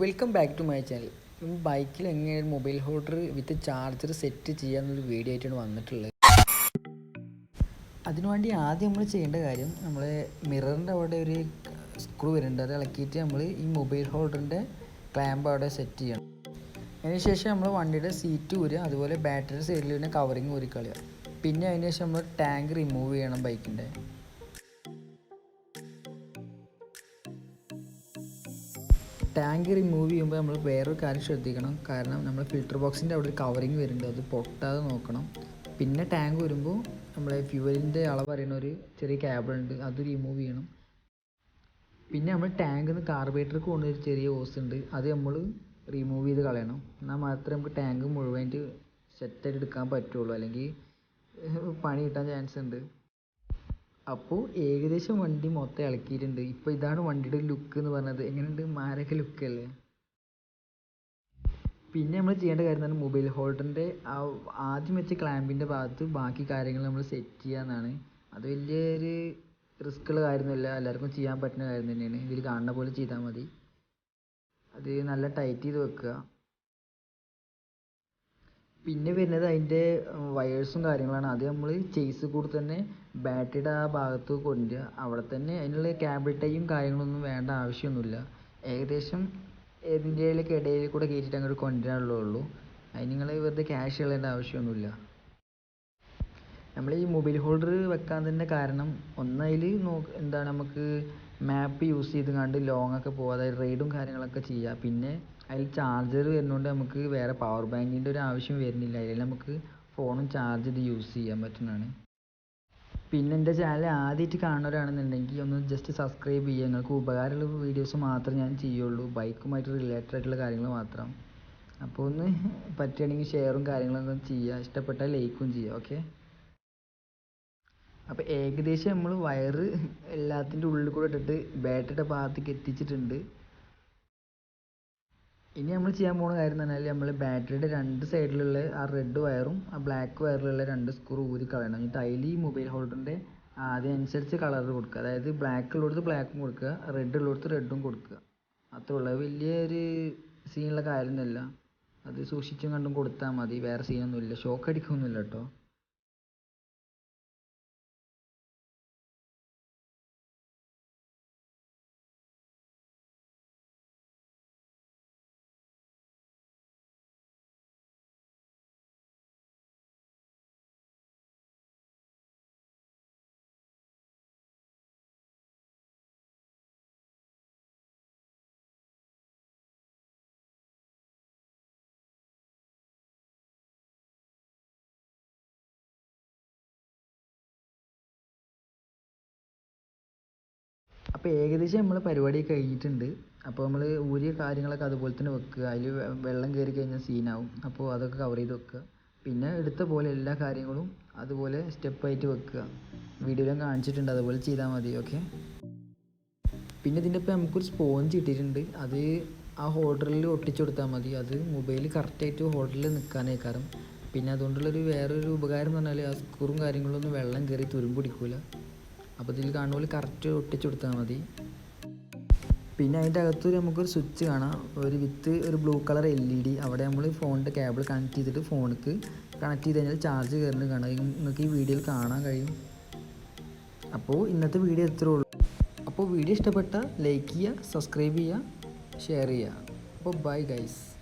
Welcome back to my channel ബൈക്കിൽ എങ്ങനെ mobile holder with charger set ചെയ്യാമെന്നൊരു video ആയിട്ടാണ് വന്നിട്ടുള്ളത്. അതിനുവേണ്ടി ആദ്യം നമ്മൾ ചെയ്യേണ്ട കാര്യം നമ്മൾ മിററിന്റെ അവിടെ ഒരു സ്ക്രൂ വരുന്നുണ്ട്. അത് ഇളക്കിയിട്ട് നമ്മൾ ഈ മൊബൈൽ ഹോൾഡറിന്റെ ക്ലാമ്പ് അവിടെ സെറ്റ് ചെയ്യണം. അതിനുശേഷം നമ്മൾ വണ്ടിയുടെ സീറ്റ് ഊരുക അതുപോലെ ബാറ്ററി സൈഡിൽ തന്നെ കവറിങ് ഊരി കളയുക പിന്നെ അതിനുശേഷം നമ്മൾ ടാങ്ക് റിമൂവ് ചെയ്യണം ബൈക്കിന്റെ ടാങ്ക് റിമൂവ് ചെയ്യുമ്പോൾ നമ്മൾ വേറൊരു കാര്യം ശ്രദ്ധിക്കണം. കാരണം നമ്മൾ ഫിൽറ്റർ ബോക്സിന്റെ അവിടെ ഒരു കവറിങ് വരുന്നുണ്ട്. അത് പൊട്ടാതെ നോക്കണം. പിന്നെ ടാങ്ക് വരുമ്പോൾ നമ്മളെ ഫ്യൂവലിന്റെ അളവ് അറിയുന്ന ഒരു ചെറിയ കേബിൾ ഉണ്ട്. അത് റിമൂവ് ചെയ്യണം. പിന്നെ നമ്മൾ ടാങ്കിൽ നിന്ന് കാർബേറ്റർക്ക് പോകുന്ന ഒരു ചെറിയ ഓസ് ഉണ്ട്. അത് നമ്മൾ റിമൂവ് ചെയ്ത് കളയണം. എന്നാൽ മാത്രമേ നമുക്ക് ടാങ്ക് മുഴുവനായിട്ട് സെറ്റായിട്ട് എടുക്കാൻ പറ്റുള്ളൂ. അല്ലെങ്കിൽ പണി കിട്ടാൻ ചാൻസ് ഉണ്ട്. അപ്പോൾ ഏകദേശം വണ്ടി മൊത്തം ഇളക്കിയിട്ടുണ്ട്. ഇപ്പോൾ ഇതാണ് വണ്ടിയുടെ ലുക്ക് എന്ന് പറഞ്ഞത്. എങ്ങനെയുണ്ട്? മാരക ലുക്കല്ലേ പിന്നെ നമ്മൾ ചെയ്യേണ്ട കാര്യം എന്ന് മൊബൈൽ ഹോൾഡറിന്റെ ആ ആദ്യം വെച്ച ക്ലാമ്പിന്റെ ഭാഗത്ത് ബാക്കി കാര്യങ്ങൾ നമ്മൾ സെറ്റ് ചെയ്യാന്നാണ് അത് വലിയൊരു റിസ്ക്കുള്ള കാര്യമൊന്നുമില്ല. എല്ലാവർക്കും ചെയ്യാൻ പറ്റുന്ന കാര്യം തന്നെയാണ്. ഇതിൽ കാണുന്ന പോലെ ചെയ്താൽ മതി. അത് നല്ല ടൈറ്റ് ചെയ്ത് വെക്കുക. പിന്നെ വരുന്നത് അതിന്റെ വയേഴ്സും കാര്യങ്ങളാണ്. അത് നമ്മൾ ചേസ് കൂടെ തന്നെ ബാറ്ററിയുടെ ആ ഭാഗത്ത് അവിടെ തന്നെ അതിനുള്ള കേബിൾ ടൈയും കാര്യങ്ങളൊന്നും വേണ്ട ആവശ്യമൊന്നുമില്ല. ഏകദേശം ഏതിന്റെയൊക്കെ ഇടയിൽ കൂടെ കയറ്റിയിട്ട് അങ്ങോട്ട് കൊണ്ടുവരാനുള്ളൂ അതിന് നിങ്ങൾ വെറുതെ ക്യാഷ് കളയേണ്ട ആവശ്യമൊന്നുമില്ല. നമ്മൾ ഈ മൊബൈൽ ഹോൾഡർ വെക്കാൻ തന്നെ കാരണം ഒന്നതിൽ നോ എന്താണ് നമുക്ക് മാപ്പ് യൂസ് ചെയ്ത് കണ്ട് ലോങ് ഒക്കെ അതായത് റൈഡും കാര്യങ്ങളൊക്കെ ചെയ്യാം പിന്നെ അതിൽ ചാർജർ വരുന്നതുകൊണ്ട് നമുക്ക് വേറെ പവർ ബാങ്കിന്റെ ഒരു ആവശ്യം വരുന്നില്ല. അതിൽ നമുക്ക് ഫോണും ചാർജ് ചെയ്ത് യൂസ് ചെയ്യാൻ പറ്റുന്നതാണ്. പിന്നെ എന്റെ ചാനൽ ആദ്യമായിട്ട് കാണുന്നവരാണെന്നുണ്ടെങ്കിൽ ഒന്ന് ജസ്റ്റ് സബ്സ്ക്രൈബ് ചെയ്യുക. നിങ്ങൾക്ക് ഉപകാരമുള്ള വീഡിയോസ് മാത്രം ഞാൻ ചെയ്യുള്ളൂ. ബൈക്കുമായിട്ട് റിലേറ്റഡ് ആയിട്ടുള്ള കാര്യങ്ങൾ മാത്രം. അപ്പോൾ ഒന്ന് പറ്റുകയാണെങ്കിൽ ഷെയറും കാര്യങ്ങളൊക്കെ ചെയ്യുക. ഇഷ്ടപ്പെട്ടാൽ ലൈക്കും ചെയ്യുക. ഓക്കെ അപ്പോൾ ഏകദേശം നമ്മൾ വയറ് എല്ലാത്തിന്റെ ഉള്ളിൽ കൂടെ ഇട്ടിട്ട് ബാറ്ററിയുടെ ഭാഗത്തേക്ക് എത്തിച്ചിട്ടുണ്ട്. ഇനി നമ്മൾ ചെയ്യാൻ പോകുന്ന കാര്യം എന്ന് പറഞ്ഞാൽ നമ്മൾ ബാറ്ററിയുടെ രണ്ട് സൈഡിലുള്ള ആ റെഡ് വയറും ആ ബ്ലാക്ക് വയറിലുള്ള രണ്ട് സ്ക്രൂ ഊരി കളയണം. എന്നിട്ട് അതിൽ ഈ മൊബൈൽ ഹോൾഡറിന്റെ അതിനനുസരിച്ച് കളർ കൊടുക്കുക. അതായത് ബ്ലാക്ക് ഉള്ളിടത്ത് ബ്ലാക്കും കൊടുക്കുക റെഡ് ഉള്ളിടത്ത് റെഡും കൊടുക്കുക. അത്രേ ഉള്ളൂ. വലിയൊരു സീനുള്ള കാര്യമൊന്നുമില്ല. അത് സൂക്ഷിച്ചും കണ്ടും കൊടുത്താൽ മതി. വേറെ സീനൊന്നുമില്ല ഷോക്ക് അടിക്കൊന്നുമില്ല കേട്ടോ. അപ്പോൾ ഏകദേശം നമ്മൾ പരിപാടി കഴിഞ്ഞിട്ടുണ്ട്. അപ്പോൾ നമ്മൾ ഊരിയ കാര്യങ്ങളൊക്കെ അതുപോലെ തന്നെ വെക്കുക. അതിൽ വെള്ളം കയറി കഴിഞ്ഞാൽ സീനാവും അപ്പോൾ അതൊക്കെ കവർ ചെയ്ത് വെക്കുക. പിന്നെ എടുത്ത പോലെ എല്ലാ കാര്യങ്ങളും അതുപോലെ സ്റ്റെപ്പായിട്ട് വെക്കുക. വീഡിയോയിലും കാണിച്ചിട്ടുണ്ട്. അതുപോലെ ചെയ്താൽ മതി. ഓക്കെ പിന്നെ ഇതിന്റെ ഇപ്പം നമുക്കൊരു സ്പോഞ്ച് കിട്ടിയിട്ടുണ്ട് അത് ആ ഹോൾഡറിൽ ഒട്ടിച്ചു കൊടുത്താൽ മതി. അത് മൊബൈൽ കറക്റ്റായിട്ട് ഹോൾഡറിൽ കാരണം പിന്നെ അതുകൊണ്ടുള്ളൊരു വേറൊരു ഉപകാരം എന്ന് പറഞ്ഞാൽ ആ സ്ക്രൂവും കാര്യങ്ങളൊന്നും വെള്ളം കയറി തുരുമ്പ് പിടിക്കില്ല അപ്പോൾ ഇതിൽ കാണുന്ന പോലെ കറക്റ്റ് ഒട്ടിച്ചു കൊടുത്താൽ മതി. പിന്നെ അതിന്റെ അകത്ത് നമുക്കൊരു സ്വിച്ച് കാണാം. ഒരു വിത്ത് ഒരു blue colour L E D അവിടെ നമ്മൾ ഫോണിന്റെ കേബിൾ കണക്ട് ചെയ്തിട്ട് ഫോണിക്ക് കണക്ട് ചെയ്ത് കഴിഞ്ഞാൽ ചാർജ് കയറുന്നത് കാണാം. നിങ്ങൾക്ക് ഈ വീഡിയോയിൽ കാണാൻ കഴിയും. അപ്പോൾ ഇന്നത്തെ വീഡിയോ എത്രയേ ഉള്ളൂ. അപ്പോൾ വീഡിയോ ഇഷ്ടപ്പെട്ടാൽ ലൈക്ക് ചെയ്യുക സബ്സ്ക്രൈബ് ചെയ്യുക ഷെയർ ചെയ്യുക. അപ്പോൾ ബൈ ഗൈസ്